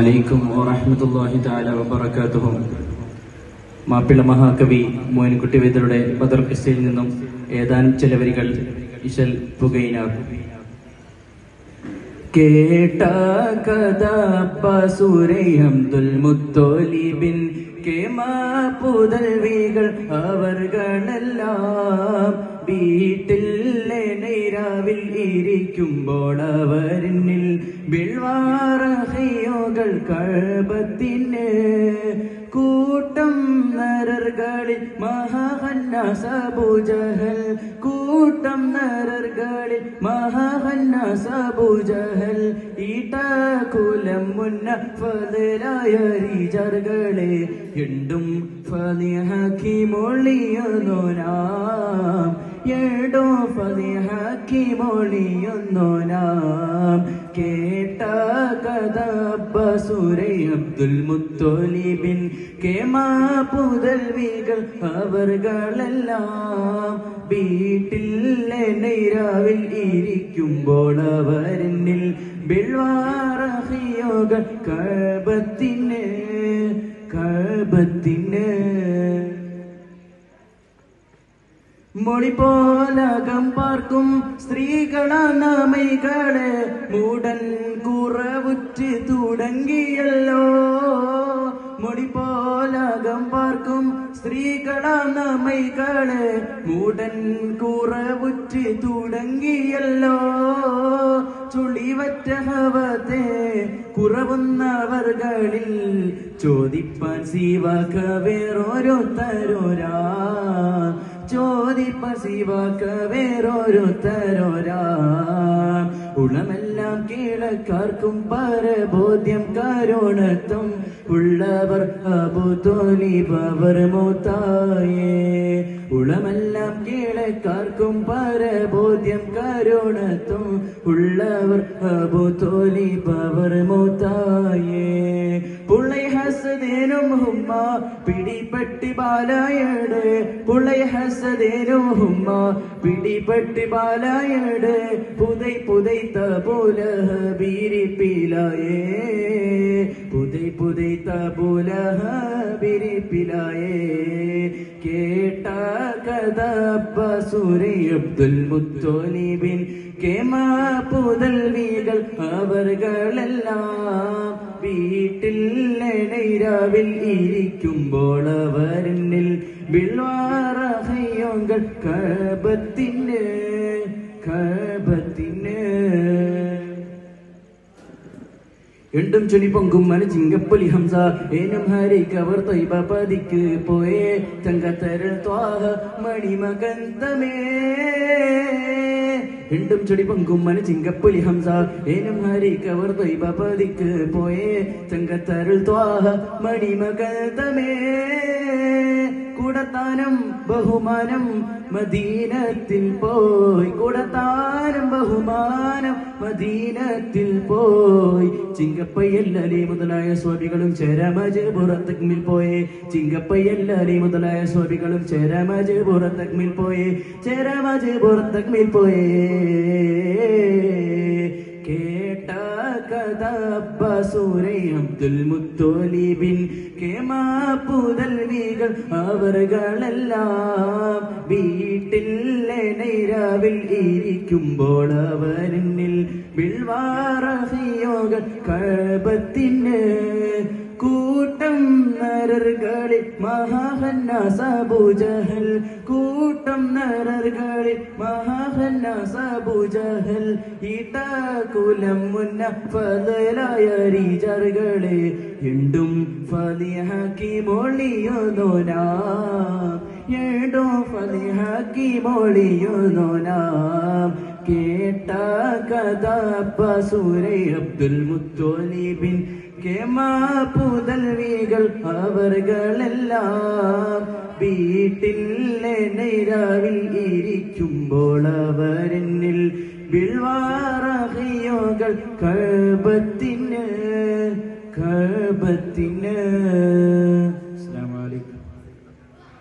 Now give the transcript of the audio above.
അലൈക്കും വറഹമത്തല്ലാഹി തആല വബറകാതുഹു. മാപ്പിള മഹാകവി മോയിൻകുട്ടി വേദരുടെ ബദർ കിസ്സയിൽ നിന്നും ഏതാനും ചില വരികൾ ഇശൽ പുകയിനാർ കേട്ട കഥ പസുരൈഹംദുൽ മുത്തോലിബിൻ കേമാ പുതൽവികൾ അവർകളെല്ലാം. വീട്ടിൽ നൈരാവിൽ ഇരിക്കുമ്പോൾ അവരിൽ ബിൾവാറഹയോകൾ കഴപത്തിന് കൂട്ടം നരർകളിൽ മഹാഹന്നസബുജഹൽ. കൂട്ടം നരർകളിൽ മഹാഹന്നസബുജഹൽ. ഈട്ടകുലം മുന്ന ഫലായ രീജർകളെ എണ്ടും ഫലിഹക്കി മൊഴിയുന്നു നാം. എടോ ഫലിഹക്കി മൊഴിയുന്നു നാം. കേട്ട കഥ ബസുരൈ അബ്ദുൽ മുത്തോലിബിൻ കേമാ പുതൽവികൾ അവർകളെല്ലാം വീട്ടിൽ നൈരാവിൽ ഇരിക്കുമ്പോൾ അവരിൽ ബിൾവാറഹിയോഗ കഴബത്തിന് കഴബത്തിന് മൊഴി പോലകം പാർക്കും സ്ത്രീകളെ മൂടൻ കുറവുറ്റ് തുടങ്ങിയല്ലോ. മൊഴി പോലകം പാർക്കും സ്ത്രീകളെ മൂടൻ കുറവുറ്റ് തുടങ്ങിയല്ലോ. ചുളിവറ്റഹവത്തെ കുറവുന്നവർകളിൽ ചോദിപ്പാൻ സീവാക്ക വേറോരോ തരോരാ ചോദിപ്പ ശിവക്ക് വേറൊരു തരോരാ ഉളമെല്ലാം കീഴക്കാർക്കും പരബോധ്യം കരുണത്തും. ഉള്ളവർ അബുതോലിബവർ മൂത്തായേ. ഉളമെല്ലാം കീഴക്കാർക്കും പരബോധ്യം കരുണത്തും. ഉള്ളവർ അബുതോലിബവർ മൂത്തായേ. പുള്ളൈ ഹസദേനും ഹുമ്മ പിടിപ്പെട്ടി ബാലായട്. പുള്ളൈ ഹസദേനും ഹുമ്മ പിടിപ്പെട്ടി ബാലായട്. പുതൈ പുതൈത്ത പോല ബീരിപ്പിലായേ പുതൈ പുതൈത്ത പോല ബീരിപ്പിലായേ കേട്ട കഥ ബസുരൈ അബ്ദുൽ മുത്തോലിബിൻ കേമാ പുതൽവികൾ അവർകളെല്ലാം വീട്ടിൽ നൈരാവിൽ ഇരിക്കുമ്പോൾ അവരിൽ ബിൾവാറഹയോങ്ങൾ കബത്തിന് കബത്തിന് എണ്ടും ചൊലി പൊങ്കും ചിങ്കപ്പൊലി ഹംസ ഏനും ഹരി കവർ തൊയ്ബ പതിക്ക് പോയേ തങ്കത്തരൾ ത്വാഹ മണിമകന്തമേ എണ്ടും ചൊടി പൊങ്കും മന ചിങ്കപ്പുലി ഹംസ. ഏനും ഹരി കവർ ദൈവപതിക്ക് പതിക്ക് പോയേ. തങ്കത്തരുൾ ത്വാഹ മണിമകന്തമേ കൂടത്താനം ബഹുമാനം മദീനത്തിൽ പോയി. കൂടത്താനം ബഹുമാനം മദീനത്തിൽ പോയി. ചിങ്കപ്പയ്യല്ലേ മുതലായ സ്വാമികളും ചേരാമജ് പുറത്തക്മിൽ പോയെ. ചിങ്കപ്പയ്യല്ലേ മുതലായ സ്വാമികളും ചേരാമജ് പുറത്തക്മിൽ പോയെ. ചേരാമജ് പുറത്തക്മിൽ പോയേ. മുത്തോലിബിൻ കേമാ പുതൽവികൾ അവർകളെല്ലാം വീട്ടിൽ നൈരാവിൽ ഇരിക്കുമ്പോൾ അവരിൽ ബിൾവാറഹിയോഗ കഴബത്തിന് കൂട്ടം നരർകളിൽ മഹാഹന്നസബുജഹൽ. കൂട്ടം നരർകളിൽ മഹാഹന്നസബുജഹൽ. ഈട്ടകുലം മുന്ന ഫദലായ രീജറുകളെ എണ്ടും ഫലിഹാക്കി മൊഴിയുന്നോനാ എടോ ഫലിഹാക്കി മൊഴിയുന്നോനാം കേട്ട കഥ ബസുരൈ അബ്ദുൽ മുത്തോലിബിൻ പുതൽവികൾ അവർകളെല്ലാം വീട്ടിലെ നൈരാവിൽ ഇരിക്കുമ്പോൾ അവരെന്നിൽ ബിൾവാറഹിയോകൾ കഴബത്തിന് കഴബത്തിന്